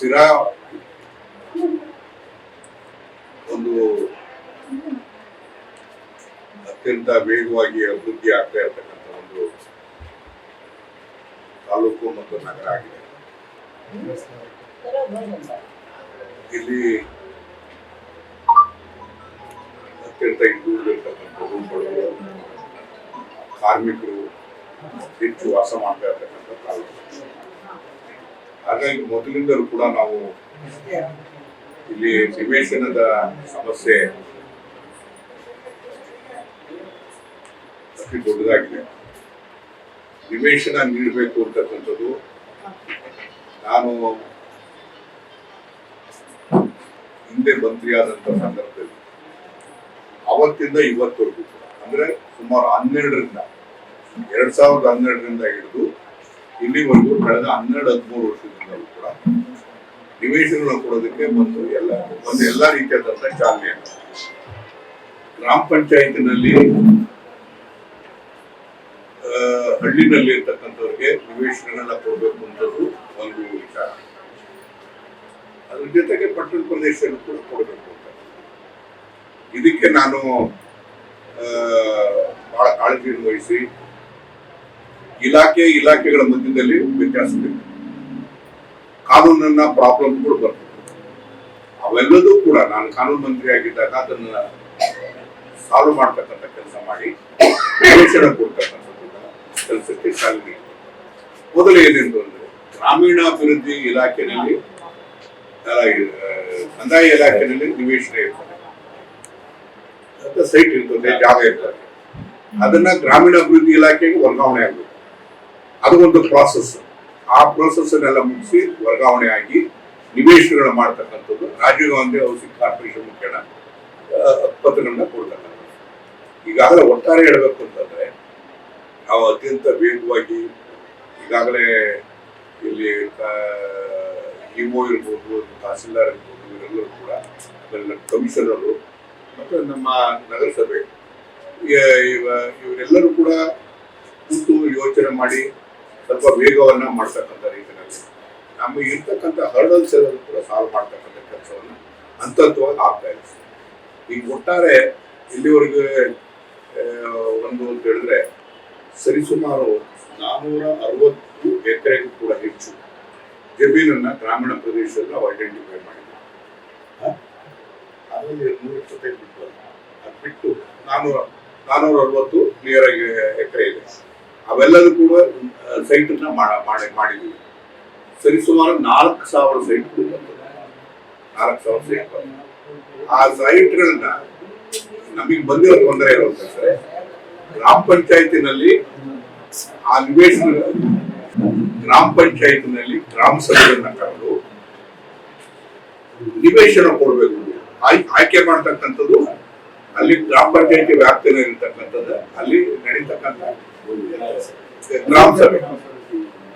ಸಿರಾ ಒಂದು ಅತ್ಯಂತ ವೇಗವಾಗಿ ಅಭಿವೃದ್ಧಿ ಆಗ್ತಾ ಇರತಕ್ಕಂಥ ಒಂದು ತಾಲೂಕು ಮತ್ತು ನಗರ ಆಗಿದೆ. ಇಲ್ಲಿ ಅತ್ಯಂತ ಹಿಂದುಳಿದಿರ್ತಕ್ಕಂಥದ್ದು ಬಡವರು ಕಾರ್ಮಿಕರು ಹೆಚ್ಚು ವಾಸ ಮಾಡ್ತಾ ಇರ್ತಕ್ಕಂಥ ತಾಲೂಕು. ಹಾಗಾಗಿ ಮೊದಲಿಂದಲೂ ಕೂಡ ನಾವು ಇಲ್ಲಿ ನಿವೇಶನದ ಸಮಸ್ಯೆ ಅತಿ ದೊಡ್ಡದಾಗಿದೆ. ನಿವೇಶನ ನೀಡಬೇಕು ಅಂತಕ್ಕಂಥದ್ದು ನಾನು ಹಿಂದೆ ಮಂತ್ರಿಯಾದಂಥ ಸಂದರ್ಭದಲ್ಲಿ ಅವತ್ತಿಂದ ಕೂಡ, ಅಂದ್ರೆ ಸುಮಾರು ಹನ್ನೆರಡರಿಂದ, ಎರಡ್ ಸಾವಿರದ ಹನ್ನೆರಡರಿಂದ ಹಿಡಿದು ಇಲ್ಲಿವರೆಗೂ ಕಳೆದ ಹನ್ನೆರಡು ಹದಿಮೂರು ವರ್ಷದಿಂದಲೂ ಕೂಡ ನಿವೇಶನಗಳನ್ನು ಕೊಡೋದಕ್ಕೆ ಒಂದು ಎಲ್ಲ ಒಂದು ಎಲ್ಲ ರೀತಿಯಾದಂಥ ಚಾಲನೆ. ಗ್ರಾಮ ಪಂಚಾಯತಿನಲ್ಲಿ ಹಳ್ಳಿನಲ್ಲಿ ಇರ್ತಕ್ಕಂಥವ್ರಿಗೆ ನಿವೇಶನಗಳನ್ನ ಕೊಡಬೇಕು ಅಂತದ್ದು ಒಂದು ವಿಚಾರ. ಅದ್ರ ಜೊತೆಗೆ ಪಟ್ಟಣ ಪ್ರದೇಶಗಳು ಕೂಡ ಕೊಡಬೇಕು ಅಂತ. ಇದಕ್ಕೆ ನಾನು ಬಹಳ ಕಾಳಜಿಯನ್ನು ವಹಿಸಿ ಇಲಾಖೆ ಇಲಾಖೆಗಳ ಮಧ್ಯದಲ್ಲಿ ವ್ಯತ್ಯಾಸವಿದೆ ಕಾನೂನನ್ನ ಪ್ರಾಬ್ಲಮ್ ಕೂಡ ಬರ್ತದೆ. ಅವೆಲ್ಲದೂ ಕೂಡ ನಾನು ಕಾನೂನು ಮಂತ್ರಿ ಆಗಿದ್ದಾಗ ಅದನ್ನ ಸಾಲ್ವ್ ಮಾಡ್ತಕ್ಕಂಥ ಕೆಲಸ ಮಾಡಿ ನಿವೇಶನ ಕೊಡ್ತಕ್ಕಂಥದ್ದು ಕೆಲಸಕ್ಕೆ ಚಾಲನೆ ಮೊದಲು ಏನೆಂದು ಅಂದ್ರೆ ಗ್ರಾಮೀಣಾಭಿವೃದ್ಧಿ ಇಲಾಖೆಯಲ್ಲಿ ಕಂದಾಯ ಇಲಾಖೆಯಲ್ಲಿ ನಿವೇಶನ ಇರ್ತದೆ. ಸೈಟ್ ಇರ್ತದೆ, ಜಾಗ ಇರ್ತದೆ. ಅದನ್ನ ಗ್ರಾಮೀಣಾಭಿವೃದ್ಧಿ ಇಲಾಖೆಗೆ ವರ್ಗಾವಣೆ ಆಗಬೇಕು. ಅದು ಒಂದು ಪ್ರಾಸೆಸ್ ಆ ಪ್ರಾಸೆಸ್ ಅನ್ನೆಲ್ಲ ಮುಗಿಸಿ ವರ್ಗಾವಣೆ ಆಗಿ ನಿವೇಶನಗಳು ಮಾಡ್ತಕ್ಕಂಥದ್ದು ರಾಜೀವ್ ಗಾಂಧಿ ಹೌಸಿಂಗ್ ಕಾರ್ಪೊರೇಷನ್ ಮುಖೇನ ಪತ್ರಗಳನ್ನ ಕೊಡ್ತಕ್ಕಂಥದ್ದು. ಈಗಾಗಲೇ ಒಟ್ಟಾರೆ ಹೇಳಬೇಕು ಅಂತಂದ್ರೆ, ನಾವು ಅತ್ಯಂತ ವೇಗವಾಗಿ ಈಗಾಗಲೇ ಇಲ್ಲಿ ಇಒ ಇರ್ಬೋದು, ತಹಸೀಲ್ದಾರ್ ಇರ್ಬೋದು, ಇವರೆಲ್ಲರೂ ಕೂಡ ಅದರಲ್ಲಿ ಕಮಿಷನರು ಮತ್ತು ನಮ್ಮ ನಗರಸಭೆ ಇವರೆಲ್ಲರೂ ಕೂಡ ಕೂತು ಯೋಚನೆ ಮಾಡಿ ಸ್ವಲ್ಪ ವೇಗವನ್ನ ಮಾಡ್ತಕ್ಕಂಥ ರೀತಿಯಲ್ಲಿ ನಮ್ಮ ಇರ್ತಕ್ಕಂಥ ಹರ್ಡಲ್ಸ್ ಎಲ್ಲರೂ ಕೂಡ ಸಾಲ್ವ್ ಮಾಡ್ತಕ್ಕಂಥ ಕೆಲಸವನ್ನು ಅಂತತ್ವವಾಗಿ ಆಗ್ತಾ ಇದೆ ಈಗ ಒಟ್ಟಾರೆ ಇಲ್ಲಿವರೆಗೆ ಒಂದು ಅಂತ ಹೇಳಿದ್ರೆ ಸರಿಸುಮಾರು ನಾನೂರ ಅರವತ್ತು ಎಕರೆಗೂ ಕೂಡ ಹೆಚ್ಚು ಜಮೀನನ್ನ ಗ್ರಾಮೀಣ ಪ್ರದೇಶದಲ್ಲಿ ನಾವು ಐಡೆಂಟಿಫೈ ಮಾಡಿದ್ವಿ? ಅದರಲ್ಲಿ ನೂರ ಇಪ್ಪತ್ತೈದು ಬಿಟ್ಟು. ಅದು ಬಿಟ್ಟು ನಾನೂರ ನಾನೂರ ಅರವತ್ತು ಕ್ಲಿಯರ್ ಆಗಿ ಎಕರೆ ಇದೆ ಅವೆಲ್ಲದೂ ಕೂಡ ಸೈಟ್ ಮಾಡ, ಮಾಡಿ ಮಾಡಿದ್ವಿ ಸರಿಸುಮಾರು ನಾಲ್ಕು ಸಾವಿರ ಸೈಟ್ ನಾಲ್ಕು ಸಾವಿರ ಸೈಟ್ ಆ ಸೈಟ್ಗಳನ್ನ ನಮಗೆ ಬಂದಿರೋ ತೊಂದರೆ ಇರುವಂತಂದ್ರೆ ಗ್ರಾಮ ಪಂಚಾಯತಿನಲ್ಲಿ ಆ ನಿವೇಶನ, ಗ್ರಾಮ ಪಂಚಾಯತಿನಲ್ಲಿ ಗ್ರಾಮ ಸಭೆಯನ್ನ ಕರೆದು ನಿವೇಶನ ಕೊಡಬೇಕು. ಆಯ್- ಆಯ್ಕೆ ಮಾಡ್ತಕ್ಕಂಥದ್ದು ಅಲ್ಲಿ ಗ್ರಾಮ ಪಂಚಾಯತಿ ವ್ಯಾಪ್ತಿಯಲ್ಲಿ ಇರತಕ್ಕಂಥದ್ದು ಅಲ್ಲಿ ನಡೀತಕ್ಕಂಥ ಗ್ರಾಮ ಸಭೆ.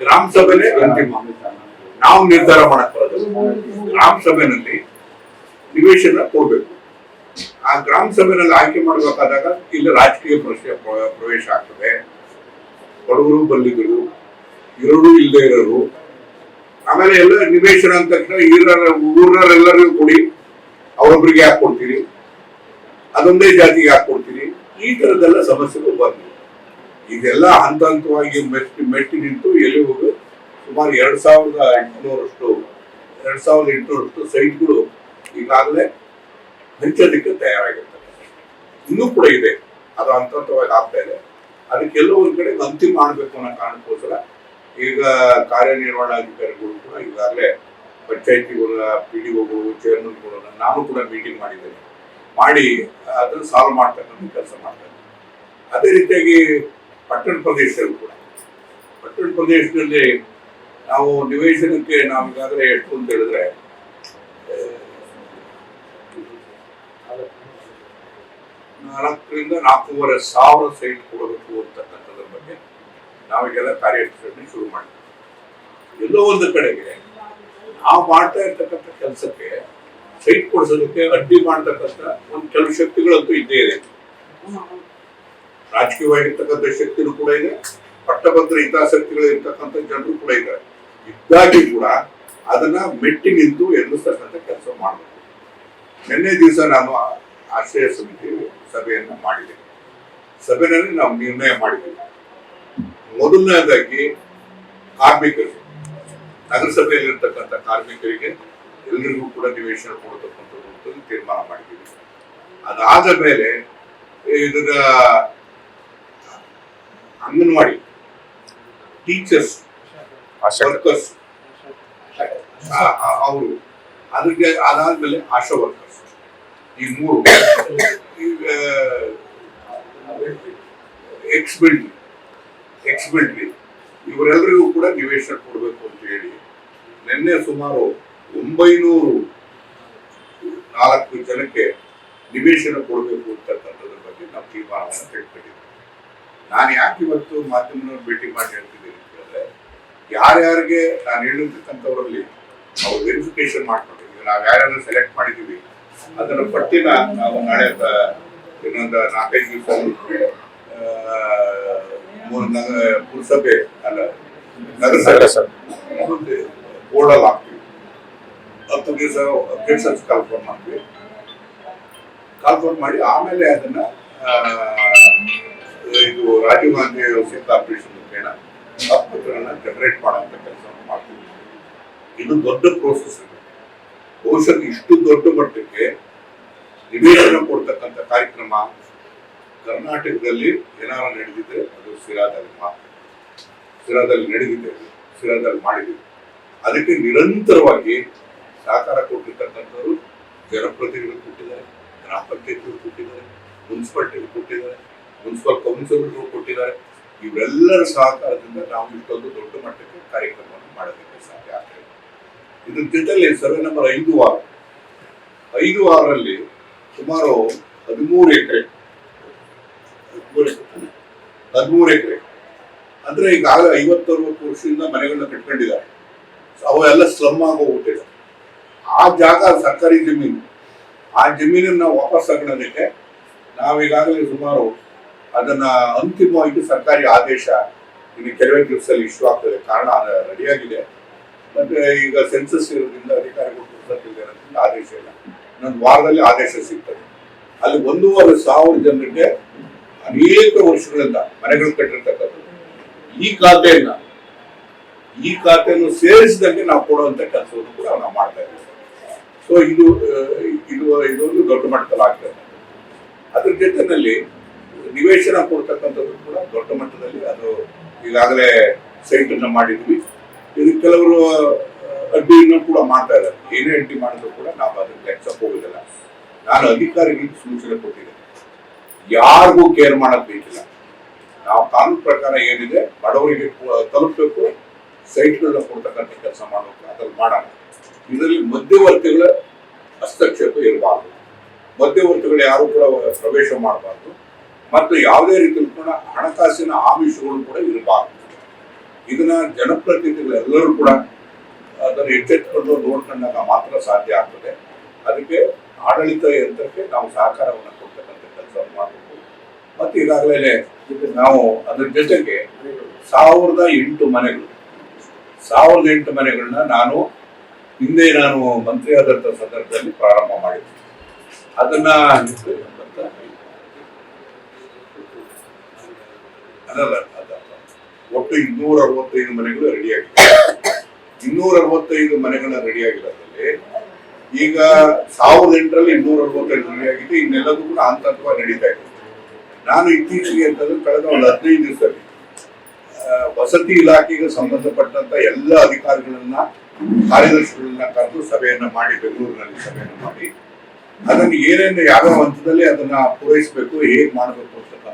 ಗ್ರಾಮ ಸಭೆನೇ ಅಂತಿಮ. ನಾವು ನಿರ್ಧಾರ ಮಾಡಕ್ ಗ್ರಾಮ ಸಭೆನಲ್ಲಿ ನಿವೇಶನ ಕೊಡ್ಬೇಕು. ಆ ಗ್ರಾಮ ಸಭೆನಲ್ಲಿ ಆಯ್ಕೆ ಮಾಡಬೇಕಾದಾಗ ಇಲ್ಲಿ ರಾಜಕೀಯ ಪ್ರಶ್ನೆ ಪ್ರವೇಶ ಆಗ್ತದೆ. ಬಡವರು, ಬಲ್ಲಿಗರು, ಇರೋರು ಇಲ್ಲದೆ ಇರೋರು. ಆಮೇಲೆ ಎಲ್ಲ ನಿವೇಶನ ಅಂತ ತಕ್ಷಣ ಊರರೆಲ್ಲರಿಗೂ ಕೊಡಿ. ಅವರೊಬ್ಬರಿಗೆ ಯಾಕೆ ಕೊಡ್ತೀರಿ? ಅದೊಂದೇ ಜಾತಿಗೆ ಹಾಕೊಡ್ತೀರಿ ಕೊಡ್ತೀರಿ? ಈ ತರದೆಲ್ಲ ಸಮಸ್ಯೆಗಳು ಬಂದ್ವು ಇದೆಲ್ಲ ಹಂತ ಹಂತವಾಗಿ ಮೆಟ್ಟಿ ಮೆಟ್ಟಿ ನಿಂತು ಎಲ್ಲಿ ಹೋಗಿ ಸುಮಾರು ಎರಡು ಸಾವಿರದ ಎಂಟುನೂರಷ್ಟು, ಎರಡು ಸಾವಿರದ ಎಂಟುನೂರಷ್ಟು ಸೈಟ್ಗಳು ಈಗಾಗಲೇ ಹಂಚೋದಕ್ಕೆ ತಯಾರಾಗಿರ್ತದೆ ಇನ್ನೂ ಕೂಡ ಇದೆ. ಅದು ಹಂತ ಹಂತವಾಗಿ ಆಗ್ತಾ ಇದೆ. ಅದಕ್ಕೆಲ್ಲೋ ಕಡೆ ಅಂತಿಮ ಮಾಡಬೇಕು ಅನ್ನೋ ಕಾರಣಕ್ಕೋಸ್ಕರ ಈಗ ಕಾರ್ಯನಿರ್ವಹಣಾಧಿಕಾರಿಗಳು ಕೂಡ ಈಗಾಗಲೇ ಪಂಚಾಯತಿಗಳ, ಪಿ ಡಿ ಒಗಳು, ಚೇರ್ಮನ್ಗಳು ನಾನು ಕೂಡ ಮೀಟಿಂಗ್ ಮಾಡಿದ್ದೇನೆ. ಮಾಡಿ ಅದನ್ನು ಸಾಲ್ವ್ ಮಾಡ್ತಕ್ಕಂಥ ಕೆಲಸ ಮಾಡ್ತಾರೆ ಅದೇ ರೀತಿಯಾಗಿ ಪಟ್ಟಣ ಪ್ರದೇಶದಲ್ಲೂ ಕೂಡ. ಪಟ್ಟಣ ಪ್ರದೇಶದಲ್ಲಿ ನಾವು ನಿವೇಶನಕ್ಕೆ ನಾವು ಈಗಾಗಲೇ ಎಷ್ಟು ಅಂತ ಹೇಳಿದ್ರೆ ನಾಲ್ಕರಿಂದ ನಾಲ್ಕೂವರೆ ಸಾವಿರ ಸೈಟ್ ಕೊಡಬೇಕು ಅಂತಕ್ಕಂಥದ್ರ ಬಗ್ಗೆ ನಾವೀಗೆಲ್ಲ ಕಾರ್ಯಾಚರಣೆ ಶುರು ಮಾಡ್ತೀವಿ ಎಲ್ಲೋ ಒಂದು ಕಡೆಗೆ ನಾವು ಮಾಡ್ತಾ ಇರ್ತಕ್ಕಂಥ ಕೆಲಸಕ್ಕೆ ಸೈಟ್ ಕೊಡಿಸೋದಕ್ಕೆ ಅಡ್ಡಿ ಮಾಡ್ತಕ್ಕಂಥ ಒಂದು ಕೆಲವು ಶಕ್ತಿಗಳಂತೂ ಇದ್ದೇ ಇದೆ. ರಾಜಕೀಯವಾಗಿರ್ತಕ್ಕಂಥ ಶಕ್ತಿನೂ ಕೂಡ ಇದೆ, ಪಟ್ಟಭದ್ರ ಹಿತಾಸಕ್ತಿಗಳು ಇರ್ತಕ್ಕಂಥ ಜನರು ಕೂಡ ಇದ್ದಾರೆ. ಇದ್ದಾಗಿ ಕೂಡ ಅದನ್ನ ಮೆಟ್ಟಿ ನಿಂತು ಎದುರಿಸ್ತಕ್ಕಂಥ ಕೆಲಸ ಮಾಡಬೇಕು. ನಿನ್ನೆ ದಿವಸ ನಾನು ಆಶ್ರಯ ಸಮಿತಿ ಸಭೆಯನ್ನ ಮಾಡಿದೆ. ಸಭೆಯಲ್ಲಿ ನಾವು ನಿರ್ಣಯ ಮಾಡಿದ್ದೇವೆ ಮೊದಲನೇದಾಗಿ ಕಾರ್ಮಿಕರು, ನಗರಸಭೆಯಲ್ಲಿರ್ತಕ್ಕಂಥ ಕಾರ್ಮಿಕರಿಗೆ ಎಲ್ಲರಿಗೂ ಕೂಡ ನಿವೇಶನ ಕೊಡತಕ್ಕಂಥದ್ದು ತೀರ್ಮಾನ ಮಾಡಿದ್ದೀವಿ. ಅದಾದ ಮೇಲೆ ಇದರ ಅಂಗನವಾಡಿ ಟೀಚರ್ಸ್ ವರ್ಕರ್ಸ್ ಅವರು. ಅದಕ್ಕೆ ಅದಾದ್ಮೇಲೆ ಆಶಾ ವರ್ಕರ್ಸ್ ಈ ಮೂರು. ಎಕ್ಸ್ ಬಿಲ್ಡ್ ಎಕ್ಸ್ ಬಿಲ್ಡ್ರಿ ಇವರೆಲ್ಲರಿಗೂ ಕೂಡ ನಿವೇಶನ ಕೊಡಬೇಕು ಅಂತ ಹೇಳಿ ನಿನ್ನೆ ಸುಮಾರು ಒಂಬೈನೂರು ನಾಲ್ಕು ಜನಕ್ಕೆ ನಿವೇಶನ ಕೊಡಬೇಕು ಅಂತಕ್ಕಂಥದ್ರ ಬಗ್ಗೆ ನಾವು ತೀರ್ಮಾನವನ್ನು ತೆಗೆದುಕೊಂಡಿದ್ದೀವಿ. ನಾನು ಯಾಕೆ ಇವತ್ತು ಮಾಧ್ಯಮದವ್ರು ಭೇಟಿ ಮಾಡಿ ಹೇಳ್ತಿದ್ದೀನಿ ಅಂತ ಹೇಳಿದ್ರೆ ಯಾರ್ಯಾರಿಗೆ ನಾನು ಹೇಳಿರ್ತಕ್ಕಂಥವ್ರಲ್ಲಿ ನಾವು ವೆರಿಫಿಕೇಶನ್ ಮಾಡ್ಕೊಂಡಿದ್ದೀವಿ. ನಾವು ಯಾರ್ಯಾರು ಸೆಲೆಕ್ಟ್ ಮಾಡಿದ್ದೀವಿ ಅದರ ಪಟ್ಟಿನ ನಾವು ನಾಳೆ ಇನ್ನೊಂದು ನಾಲ್ಕೈದು ದಿವಸ ಪುರಸಭೆ ಅಲ್ಲ ನಗರಸಭೆ ಮುಂದೆ ಬೋರ್ಡಲ್ಲಿ ಹಾಕ್ತೀವಿ. ಹತ್ತು ದಿವಸ ಅಬ್ಜೆಕ್ಷನ್ಸ್ ಕಾಲ್ಫೋನ್ ಮಾಡ್ತೀವಿ. ಕಾಲ್ಫೋನ್ ಮಾಡಿ ಆಮೇಲೆ ಅದನ್ನ ಇದು ರಾಜೀವ್ ಗಾಂಧಿ ಔಷಧಿ ಕಾರ್ಪೊರೇಷನ್ ಮುಖೇನ ಹಕ್ಕುಗಳನ್ನ ಜನರೇಟ್ ಮಾಡುವಂತ ಕೆಲಸವನ್ನು ಮಾಡ್ತೀವಿ ಇದು ದೊಡ್ಡ ಪ್ರೋಸೆಸ್ ಇದೆ ಬಹುಶಃ ಇಷ್ಟು ದೊಡ್ಡ ಮಟ್ಟಕ್ಕೆ ನಿವೇಶನ ಕೊಡ್ತಕ್ಕಂಥ ಕಾರ್ಯಕ್ರಮ ಕರ್ನಾಟಕದಲ್ಲಿ ಏನಾದ್ರು ನಡೆದಿದ್ರೆ ಅದು ಸಿರಾದಲ್ಲಿ ಮಾತ್ರ ಸಿರಾದಲ್ಲಿ ನಡೆದಿದೆ. ಸಿರಾದಲ್ಲಿ ಮಾಡಿದೆ. ಅದಕ್ಕೆ ನಿರಂತರವಾಗಿ ಸಹಕಾರ ಕೊಟ್ಟಿರ್ತಕ್ಕಂಥವ್ರು ಜನಪ್ರತಿನಿಧಿಗಳು ಕೊಟ್ಟಿದ್ದಾರೆ, ಗ್ರಾಮ ಪಂಚಾಯತ್ಗಳು ಕೊಟ್ಟಿದ್ದಾರೆ, ಮುನ್ಸಿಪಾಲ್ಟಿಗಳು ಕೊಟ್ಟಿದ್ದಾರೆ. ಮುನ್ಸಿಪಲ್ ಕೌನ್ಸಿಲರ್ಗಳು ಕೊಟ್ಟಿದ್ದಾರೆ. ಇವರೆಲ್ಲರ ಸಹಕಾರದಿಂದ ನಾವು ಇಷ್ಟೊಂದು ದೊಡ್ಡ ಮಟ್ಟಕ್ಕೆ ಕಾರ್ಯಕ್ರಮವನ್ನು ಮಾಡೋದಕ್ಕೆ ಸಾಧ್ಯ ಆಗ್ತದೆ ಇದ್ರ ಜೊತೆಯಲ್ಲಿ ಸರ್ವೆ ನಂಬರ್ ಐದು ವಾರ ಐದು ವಾರಲ್ಲಿ ಸುಮಾರು ಹದಿಮೂರು ಎಕರೆ. ಹದಿಮೂರು ಎಕರೆ ಅಂದ್ರೆ ಈಗಾಗಲೇ ಐವತ್ತು ಅರವತ್ತು ವರ್ಷದಿಂದ ಮನೆಗಳನ್ನ ಕಟ್ಕೊಂಡಿದ್ದಾರೆ. ಅವೆಲ್ಲ ಸ್ಲಮ್ ಆಗೋಗ್ಬಿಟ್ಟಿದೆ. ಆ ಜಾಗ ಸರ್ಕಾರಿ ಜಮೀನು. ಆ ಜಮೀನನ್ನ ವಾಪಸ್ ತಗೊಳೋದಕ್ಕೆ ನಾವೀಗಾಗಲೇ ಸುಮಾರು ಅದನ್ನ ಅಂತಿಮವಾಗಿ ಸರ್ಕಾರಿ ಆದೇಶ ಇನ್ನು ಕೆಲವೇ ದಿವಸದಲ್ಲಿ ಇಶ್ಯೂ ಆಗ್ತದೆ. ಕಾರಣ ರೆಡಿಯಾಗಿದೆ. ಮತ್ತೆ ಈಗ ಸೆನ್ಸಸ್ ಇರೋದ್ರಿಂದ ಅಧಿಕಾರಿಗಳು ಅನ್ನೋದ್ರಿಂದ ಆದೇಶ ಇಲ್ಲ. ಇನ್ನೊಂದು ವಾರದಲ್ಲಿ ಆದೇಶ ಸಿಗ್ತದೆ. ಅಲ್ಲಿ ಒಂದೂವರೆ ಸಾವಿರ ಜನರಿಗೆ ಅನೇಕ ವರ್ಷಗಳಿಂದ ಮನೆಗಳು ಕಟ್ಟಿರ್ತಕ್ಕಂಥದ್ದು. ಈ ಖಾತೆಯನ್ನ, ಈ ಖಾತೆಯನ್ನು ಸೇರಿಸಿದಂಗೆ ನಾವು ಕೊಡುವಂತ ಕೆಲಸವನ್ನು ಕೂಡ ನಾವು ಮಾಡ್ತಾ ಇದ್ದೀವಿ. ಸೊ ಇದು ಇದು ಇದೊಂದು ದೊಡ್ಡ ಮಟ್ಟದಲ್ಲಿ ಆಗ್ತದೆ ಅದ್ರ ಜೊತೆನಲ್ಲಿ ನಿವೇಶನ ಕೊಡ್ತಕ್ಕಂಥದ್ದು ಕೂಡ ದೊಡ್ಡ ಮಟ್ಟದಲ್ಲಿ ಅದು ಈಗಾಗಲೇ ಸೈಟ್ ಅನ್ನ ಮಾಡಿದ್ವಿ. ಇದು ಕೆಲವರು ಅಡ್ಡಿಯನ್ನು ಕೂಡ ಮಾಡ್ತಾ ಇದ್ದಾರೆ. ಏನೇ ಅಡ್ಡಿ ಮಾಡಿದ್ರು ಕೂಡ ನಾವು ಅದಕ್ಕೆ ಲೆಕ್ಕ ಹೋಗೋದಿಲ್ಲ ನಾನು ಅಧಿಕಾರಿಗಳಿಗೆ ಸೂಚನೆ ಕೊಟ್ಟಿದ್ದೇನೆ ಯಾರಿಗೂ ಕೇರ್ ಮಾಡಕ್ ಬೇಕಿಲ್ಲ. ನಾವು ಕಾನೂನು ಪ್ರಕಾರ ಏನಿದೆ, ಬಡವರಿಗೆ ತಲುಪಬೇಕು ತಲುಪಬೇಕು. ಸೈಟ್ಗಳನ್ನ ಕೊಡ್ತಕ್ಕಂಥ ಕೆಲಸ ಮಾಡಬೇಕು ಅದ್ರಲ್ಲಿ ಮಾಡೋಣ ಇದರಲ್ಲಿ ಮಧ್ಯವರ್ತಿಗಳ ಹಸ್ತಕ್ಷೇಪ ಇರಬಾರ್ದು. ಮಧ್ಯವರ್ತಿಗಳು ಯಾರು ಕೂಡ ಪ್ರವೇಶ ಮಾಡಬಾರ್ದು. ಮತ್ತು ಯಾವುದೇ ರೀತಿಯಲ್ಲೂ ಕೂಡ ಹಣಕಾಸಿನ ಆಮಿಷಗಳು ಕೂಡ ಇರಬಾರ್ದು. ಇದನ್ನ ಜನಪ್ರತಿನಿಧಿಗಳು ಎಲ್ಲರೂ ಕೂಡ ಅದನ್ನು ಎಚ್ಚೆತ್ತುಕೊಂಡು ನೋಡ್ಕೊಂಡಾಗ ಮಾತ್ರ ಸಾಧ್ಯ ಆಗ್ತದೆ. ಅದಕ್ಕೆ ಆಡಳಿತ ಯಂತ್ರಕ್ಕೆ ನಾವು ಸಹಕಾರವನ್ನು ಕೊಡ್ತಕ್ಕಂಥ ಕೆಲಸ ಮಾಡಬೇಕು. ಮತ್ತು ಈಗಾಗಲೇ ನಾವು ಅದ್ರ ಜೊತೆಗೆ ಸಾವಿರದ ಎಂಟು ಮನೆಗಳು. ಸಾವಿರದ ಎಂಟು ಮನೆಗಳನ್ನ ನಾನು ಹಿಂದೆ ನಾನು ಮಂತ್ರಿ ಆದಂತ ಸಂದರ್ಭದಲ್ಲಿ ಪ್ರಾರಂಭ ಮಾಡಿದ್ದೆ. ಅದನ್ನ ಒಟ್ಟು ಇನ್ನೂರ ಅರವತ್ತೈದು ಮನೆಗಳು ರೆಡಿ ಆಗಿದೆ ಇನ್ನೂರ ಅರವತ್ತೈದು ಮನೆಗಳ ರೆಡಿ ಆಗಿರೋದ್ರಲ್ಲಿ ಈಗ ಸಾವಿರದ ಎಂಟರಲ್ಲಿ ಇನ್ನೂರ ಅರವತ್ತೈದು ರೆಡಿ ಆಗಿದೆ ಇನ್ನೆಲ್ಲದೂ ಕೂಡ ಹಂತ ಹಂತವಾಗಿ ನಡೀತಾ ಇದೆ. ನಾನು ಇತ್ತೀಚೆಗೆ ಅಂತಂದ್ರೆ ಕಳೆದ ಒಂದು ಹದಿನೈದು ದಿವಸದಲ್ಲಿ ವಸತಿ ಇಲಾಖೆಗೆ ಸಂಬಂಧಪಟ್ಟಂತ ಎಲ್ಲ ಅಧಿಕಾರಿಗಳನ್ನ, ಕಾರ್ಯದರ್ಶಿಗಳನ್ನ ಕರೆದು ಸಭೆಯನ್ನ ಮಾಡಿ, ಬೆಂಗಳೂರಿನಲ್ಲಿ ಸಭೆಯನ್ನು ಮಾಡಿ. ಅದನ್ನು ಏನೇನು ಯಾವ ಹಂತದಲ್ಲಿ ಅದನ್ನ ಪೂರೈಸಬೇಕು, ಹೇಗೆ ಮಾಡಬೇಕು ಕೂಡ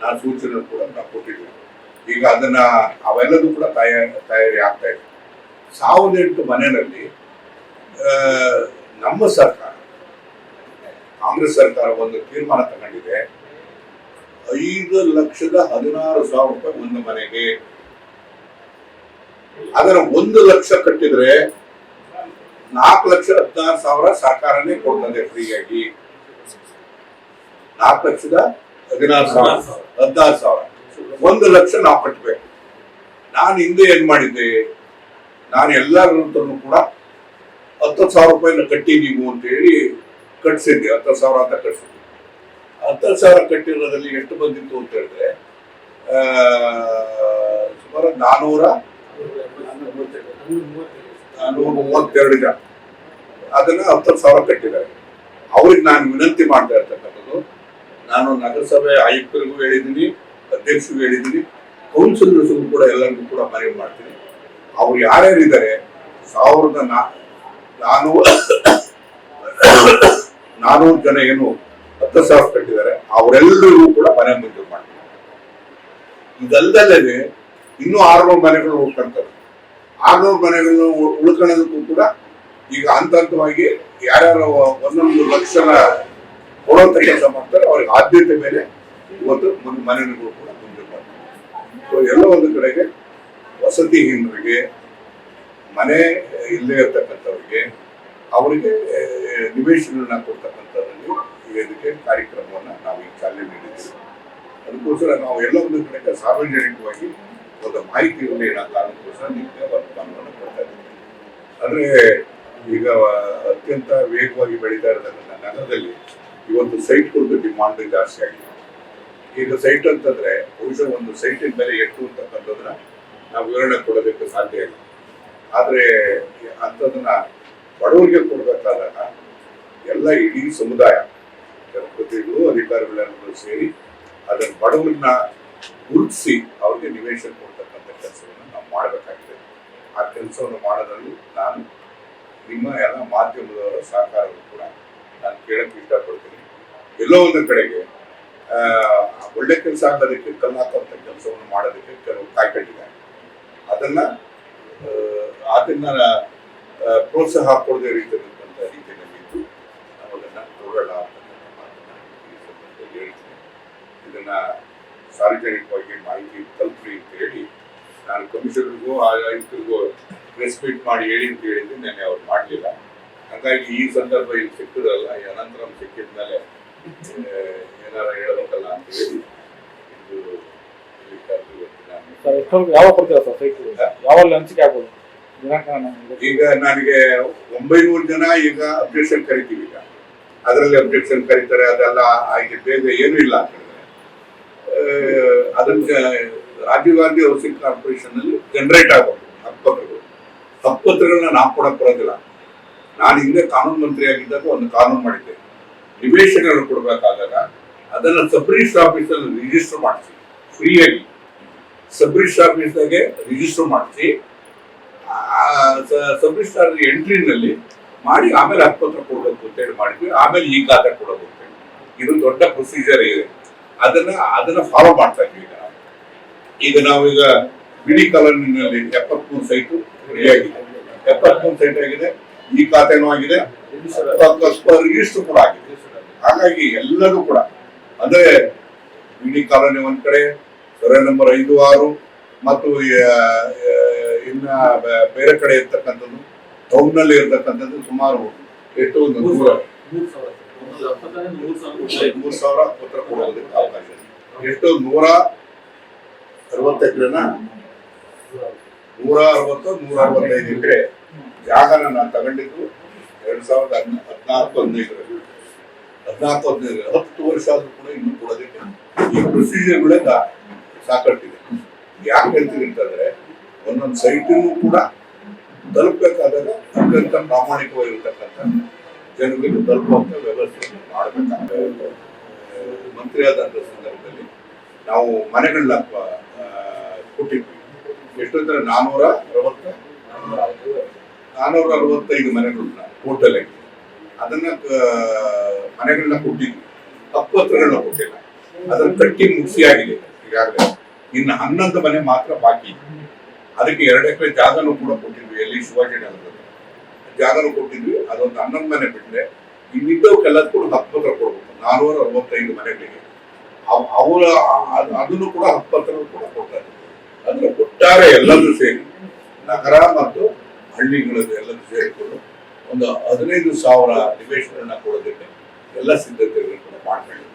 ನಾನು ಸೂಚನೆ ಕೂಡ ನಾವು ಕೊಟ್ಟಿದ್ವಿ ಈಗ ಅದನ್ನ ಅವೆಲ್ಲದೂ ಕೂಡ ತಯಾರಿ ತಯಾರಿ ಆಗ್ತಾ ಇದೆ. ಸಾವಿರದ ಎಂಟು ಮನೆಯಲ್ಲಿ ನಮ್ಮ ಸರ್ಕಾರ, ಕಾಂಗ್ರೆಸ್ ಸರ್ಕಾರ ಒಂದು ತೀರ್ಮಾನ ತಗೊಂಡಿದೆ. ಐದು ಲಕ್ಷದ ಹದಿನಾರು ಸಾವಿರ ರೂಪಾಯಿ ಒಂದು ಮನೆಗೆ. ಅದರ ಒಂದು ಲಕ್ಷ ಕಟ್ಟಿದ್ರೆ ನಾಲ್ಕು ಲಕ್ಷ ಹದಿನಾರು ಸಾವಿರ ಸರ್ಕಾರನೇ ಕೊಡ್ತದೆ ಫ್ರೀಯಾಗಿ. ನಾಲ್ಕು ಲಕ್ಷದ ಹದಿನಾರು ಸಾವಿರ. ಹದಿನಾರು ಸಾವಿರ. ಒಂದು ಲಕ್ಷ ನಾವು ಕಟ್ಟಬೇಕು ನಾನು ಹಿಂದೆ ಏನ್ ಮಾಡಿದ್ದೆ? ನಾನು ಎಲ್ಲರೂ ಕೂಡ ಹತ್ತು ಸಾವಿರ ರೂಪಾಯಿನ ಕಟ್ಟಿ ನೀವು ಅಂತ ಹೇಳಿ ಕಟ್ಸಿದ್ದೆ. ಹತ್ತು ಸಾವಿರ ಅಂತ ಕಟ್ಸಿದ್ದೆ. ಹತ್ತು ಸಾವಿರ ಕಟ್ಟಿರೋದ್ರಲ್ಲಿ ಎಷ್ಟು ಬಂದಿತ್ತು ಅಂತ ಹೇಳಿದ್ರೆ ಆ, ಸುಮಾರು ನಾನೂರ ನಾನೂರ ಮೂವತ್ತೆರಡು ಜನ. ಅದನ್ನ ಹತ್ತು ಸಾವಿರ ಕಟ್ಟಿದ್ದಾರೆ. ಅವ್ರಿಗೆ ನಾನು ವಿನಂತಿ ಮಾಡ್ತಾ ಇರ್ತಕ್ಕಂಥದ್ದು ನಾನು ನಗರಸಭೆ ಆಯುಕ್ತರಿಗೂ ಹೇಳಿದ್ದೀನಿ, ಅಧ್ಯಕ್ಷರಿಗೂ ಹೇಳಿದ್ದೀನಿ, ಕೌನ್ಸಿಲರ್ಸ್ಗೂ ಕೂಡ ಎಲ್ಲರಿಗೂ ಕೂಡ ಮನವಿ ಮಾಡ್ತೀನಿ. ಅವ್ರು ಯಾರ್ಯಾರಿದ್ದಾರೆ, ಸಾವಿರದ ನಾನು, ನಾನೂರ ಜನ ಏನು ಹತ್ತು ಸಾವಿರ ಕಟ್ಟಿದ್ದಾರೆ ಅವರೆಲ್ಲರಿಗೂ ಕೂಡ ಮನೆ ಮಂಜೂರು ಮಾಡ್ತೀನಿ. ಇದಲ್ಲದೆ ಇನ್ನೂ ಆರ್ನೂರು ಮನೆಗಳು ಉಳ್ಕೊಂತವೆ. ಆರ್ನೂರು ಮನೆಗಳನ್ನು ಉಳ್- ಉಳ್ಕೊಳ್ಳೋದಕ್ಕೂ ಕೂಡ ಈಗ ಹಂತ ಹಂತವಾಗಿ ಯಾರ್ಯಾರು ಒಂದೊಂದು ಲಕ್ಷನ ಕೊಡುವಂತ ಕೆಲಸ ಮಾಡ್ತಾರೆ, ಅವ್ರಿಗೆ ಆದ್ಯತೆ ಮೇಲೆ ಇವತ್ತು ಒಂದು ಮನೆಗಳು ಕೂಡ ಬಂದಿರ್ತಾರೆ ಸೊ ಎಲ್ಲ ಒಂದು ಕಡೆಗೆ ವಸತಿಹೀನರಿಗೆ ಮನೆ, ಇಲ್ಲೇ ಇರ್ತಕ್ಕಂಥವ್ರಿಗೆ, ಅವರಿಗೆ ನಿವೇಶನ ಕೊಡ್ತಕ್ಕಂಥದ್ರಲ್ಲಿ ಇದಕ್ಕೆ ಕಾರ್ಯಕ್ರಮವನ್ನು ನಾವು ಈ ಚಾಲನೆ ನೀಡಿದ್ದೀವಿ. ಅದಕ್ಕೋಸ್ಕರ ನಾವು ಎಲ್ಲ ಒಂದು ಕಡೆಗೆ ಸಾರ್ವಜನಿಕವಾಗಿ ಒಂದು ಮಾಹಿತಿ ಅನ್ನೋ ಕಾರಣಕ್ಕೋಸ್ಕರ ನಿಮಗೆ ವರ್ತಮಾನವನ್ನು ಕೊಡ್ತಾ ಇದ್ದೀವಿ. ಅಂದರೆ, ಈಗ ಅತ್ಯಂತ ವೇಗವಾಗಿ ಬೆಳೀತಾ ಇರತಕ್ಕಂಥ ನಗರದಲ್ಲಿ ಇವತ್ತು ಸೈಟ್ಗಳದ್ದು ಡಿಮಾಂಡ್ ಜಾಸ್ತಿ ಆಗಿದೆ. ಈಗ ಸೈಟ್ ಅಂತಂದ್ರೆ ಬಹುಶಃ ಒಂದು ಸೈಟಿನ ಮೇಲೆ ಎಷ್ಟು ಅಂತಕ್ಕಂಥದ್ರ ನಾವು ವಿವರಣೆ ಕೊಡೋದಕ್ಕೆ ಸಾಧ್ಯ ಇಲ್ಲ. ಆದ್ರೆ ಅಂಥದನ್ನ ಬಡವರಿಗೆ ಕೊಡಬೇಕಾದಾಗ ಎಲ್ಲ ಇಡೀ ಸಮುದಾಯ, ಜನಪ್ರತಿನಿಧಿಗಳು ಅಧಿಕಾರಿಗಳೆಲ್ಲರೂ ಸೇರಿ ಅದನ್ನ ಬಡವರನ್ನ ಗುರುತಿಸಿ ಅವ್ರಿಗೆ ನಿವೇಶನ ಕೊಡ್ತಕ್ಕಂಥ ಕೆಲಸವನ್ನು ನಾವು ಮಾಡಬೇಕಾಗಿದೆ. ಆ ಕೆಲಸವನ್ನು ಮಾಡೋದ್ರಲ್ಲಿ ನಾನು ನಿಮ್ಮ ಎಲ್ಲ ಮಾಧ್ಯಮದವರ ಸಹಕಾರವನ್ನು ಕೂಡ ನಾನು ಕೇಳಕ್ಕೆ ಇಷ್ಟಪಡ್ತೀನಿ. ಎಲ್ಲೋ ಒಂದು ಕಡೆಗೆ ಒಳ್ಳೆ ಕೆಲಸ ಆಗೋದಕ್ಕೆ ಕಲ್ಲು ಹಾಕುವಂಥ ಕೆಲಸವನ್ನು ಮಾಡೋದಕ್ಕೆ ಕೆಲವು ಕಾಯ್ಕಟ್ಟಿದ್ದಾರೆ ಅದನ್ನ ಅದನ್ನ ಪ್ರೋತ್ಸಾಹ ಕೊಡದೇ ರೀತಿಯಾದಂಥ ರೀತಿಯಲ್ಲಿ ಇದ್ದು ನಾವು ಅಂತಕ್ಕಂಥ ಈ ಸಂದರ್ಭದಲ್ಲಿ ಹೇಳ್ತೀನಿ. ಇದನ್ನ ಸಾರ್ವಜನಿಕವಾಗಿ ಮಾಹಿತಿ ತಲುಪ್ರಿ ಅಂತ ಹೇಳಿ, ನಾನು ಕಮಿಷನರ್ಗೂ ಆಯುಕ್ತರಿಗೂ ಮೀಟ್ ಮಾಡಿ ಹೇಳಿ ಅಂತ ಹೇಳಿದ್ರೆ, ನೆನ್ನೆ ಅವ್ರು ಮಾಡಲಿಲ್ಲ. ಹಾಗಾಗಿ ಈ ಸಂದರ್ಭ ಇಲ್ಲಿ ಸಿಕ್ಕಿದ್ರಲ್ಲ ಅನಂತರ ಸಿಕ್ಕಿದ ಮೇಲೆ ಏನಾರ ಹೇಳಬೇಕಲ್ಲ ಅಂತ ಹೇಳಿ ಇದು ಯಾವಾಗ ಕೊಡ್ತೀರಾ ಸರ್ ಸೈಟ್ ಯಾವಾಗ ಹಂಚಿಕೆ ಆಗ್ಬೋದು? ಈಗ ನನಗೆ ಒಂಬೈನೂರು ಜನ ಈಗ ಅಬ್ಜೆಕ್ಷನ್ ಕರಿತೀವಿ ಈಗ. ಅದರಲ್ಲಿ ಅಬ್ಜೆಕ್ಷನ್ ಕರೀತಾರೆ ಅದೆಲ್ಲ ಆಗಿ ಬೇಗ ಏನೂ ಇಲ್ಲ. ಅಂತ ಅದನ್ನ ರಾಜೀವ್ ಗಾಂಧಿ ಹೌಸಿಂಗ್ ಕಾರ್ಪೊರೇಷನ್ ಅಲ್ಲಿ ಜನರೇಟ್ ಆಗೋದು ಹಕ್ಕುಪತ್ರಗಳು ಹಕ್ಕುಪತ್ರಗಳನ್ನ ನಾವು ಕೊಡಕ್ ಬರೋದಿಲ್ಲ. ನಾನು ಹಿಂದೆ ಕಾನೂನು ಮಂತ್ರಿ ಆಗಿದ್ದಾಗ ಒಂದು ಕಾನೂನು ಮಾಡಿದ್ದೆ. ನಿವೇಶನಗಳು ಕೊಡಬೇಕಾದಾಗ ಅದನ್ನು ಸಬ್ ಆಫೀಸಲ್ಲಿ ರಿಜಿಸ್ಟರ್ ಮಾಡಿಸಿ, ಫ್ರೀಯಾಗಿ. ಸಬ್ ರಿಜಿಸ್ಟರ್ ಆಫೀಸ್ದಾಗೆ ರಿಜಿಸ್ಟರ್ ಮಾಡಿಸಿ ಸಬ್ ಎಂಟ್ರಿನಲ್ಲಿ ಮಾಡಿ ಆಮೇಲೆ ಹಕ್ಕುಪತ್ರ ಕೊಡಬೇಕು ಅಂತ ಹೇಳಿ ಮಾಡಿದ್ವಿ. ಆಮೇಲೆ ಈ ಖಾತೆ ಕೊಡೋದು ಅಂತ ಹೇಳಿ. ಇದು ದೊಡ್ಡ ಪ್ರೊಸೀಜರ್ ಇದೆ. ಅದನ್ನ ಅದನ್ನ ಫಾಲೋ ಮಾಡ್ತಾ ಇದ್ವಿ ಈಗ ಈಗ ನಾವೀಗ ಬಿಡಿ ಕಾಲೋನಿನಲ್ಲಿ ಎಪ್ಪತ್ಮೂರು ಸೈಟು ರೆಡಿಯಾಗಿದೆ ಎಪ್ಪತ್ಮೂರು ಸೈಟ್ ಆಗಿದೆ. ಈ ಖಾತೆನೂ ಆಗಿದೆ. ರಿಜಿಸ್ಟರ್ ಕೂಡ ಆಗಿದೆ. ಹಾಗಾಗಿ ಎಲ್ಲರೂ ಕೂಡ ಅಂದ್ರೆ ಇಡೀ ಕಾಲೋನಿ ಒಂದ್ ಕಡೆ ಸರ್ವೆ ನಂಬರ್ ಐದು ಆರು ಮತ್ತು ಇನ್ನ ಬೇರೆ ಕಡೆ ಇರ್ತಕ್ಕಂಥದ್ದು ಟೌನ್ನಲ್ಲಿ ಇರ್ತಕ್ಕಂಥದ್ದು ಸುಮಾರು ಎಷ್ಟು ಒಂದು ನೂರ ಮೂರ್ ಸಾವಿರ. ಪತ್ರ ಕೊಡೋದಕ್ಕೆ ಅವಕಾಶ. ಎಷ್ಟು ನೂರ ಅರವತ್ತು ಎಕರೆನ ನೂರ ಅರವತ್ತು ನೂರ ಅರವತ್ತೈದು ಎಕರೆ ಜಾಗನ ನಾನು ತಗೊಂಡಿದ್ದು ಎರಡ್ ಸಾವಿರದ ಹದಿನಾಲ್ಕು, ಹದಿನೈದರಲ್ಲಿ. ಹದಿನಾಲ್ಕು ಹದಿನೈದು ಹತ್ತು ವರ್ಷ ಆದ್ರೂ ಕೂಡ ಇನ್ನು ಕೊಡೋದಕ್ಕೆ ಈ ಪ್ರೊಸೀಜರ್ಗಳೇ ಸಾಕಷ್ಟಿದೆ. ಯಾಕೆ ಹೇಳ್ತೀನಿ ಅಂತಂದ್ರೆ, ಒಂದೊಂದು ಸೈಟಿನೂ ಕೂಡ ತಲುಪಬೇಕಾದಾಗ ಅತ್ಯಂತ ಪ್ರಾಮಾಣಿಕವಾಗಿರ್ತಕ್ಕಂಥ ಜನಗಳಿಗೆ ತಲುಪುವಂತ ವ್ಯವಸ್ಥೆ ಮಾಡಬೇಕಂತ ಮಂತ್ರಿ ಆದಂತ ಸಂದರ್ಭದಲ್ಲಿ ನಾವು ಮನೆಗಳನ್ನ ಕೊಟ್ಟಿದ್ವಿ. ಎಷ್ಟು ಅಂದ್ರೆ ನಾನೂರ ಅರವತ್ತ ನಾನೂರ ಅರವತ್ತೈದು ಮನೆಗಳನ್ನ ಟೋಟಲ್ ಆಗಿ ಅದನ್ನ ಮನೆಗಳನ್ನ ಕೊಟ್ಟಿದ್ವಿ. ತಪ್ಪತ್ರಗಳನ್ನ ಕೊಟ್ಟಿಲ್ಲ. ಅದನ್ನ ಕಟ್ಟಿ ಮುಗಿಸಿ ಆಗಿದೆ. ಈಗಾಗಲೇ. ಇನ್ನು ಹನ್ನೊಂದು ಮನೆ ಮಾತ್ರ ಬಾಕಿ ಅದಕ್ಕೆ ಎರಡು ಎಕರೆ ಜಾಗನೂ ಕೂಡ ಕೊಟ್ಟಿದ್ವಿ, ಎಲ್ಲಿ ಶಿವಾಜಿ ನಗರದಲ್ಲಿ. ಜಾಗನೂ ಕೊಟ್ಟಿದ್ವಿ. ಅದೊಂದು ಹನ್ನೊಂದು ಮನೆ ಬಿಟ್ಟರೆ ಇನ್ನಿದ್ದವಕ್ಕೆಲ್ಲ ಕೂಡ ಹಕ್ಕುಪತ್ರ ಕೊಡ್ಬೇಕು. ನಾನೂರ ಅರವತ್ತೈದು ಮನೆಗಳಿಗೆ. ಅವ್- ಅವರ, ಅದ್- ಅದನ್ನು ಕೂಡ ಹತ್ತಿರ ಕೂಡ ಕೊಡ್ತಾರೆ ಅಂದ್ರೆ ಒಟ್ಟಾರೆ ಎಲ್ಲರೂ ಸೇರಿ ನಗರ ಮತ್ತು ಹಳ್ಳಿಗಳದ್ದು ಎಲ್ಲರೂ ಸೇರಿಕೊಂಡು ಒಂದು ಹದಿನೈದು ಸಾವಿರ ನಿವೇಶನ ಕೊಡೋದಕ್ಕೆ ಎಲ್ಲ ಸಿದ್ಧತೆಗಳನ್ನು ಕೂಡ ಮಾಡ್ಕೊಂಡಿದ್ದಾರೆ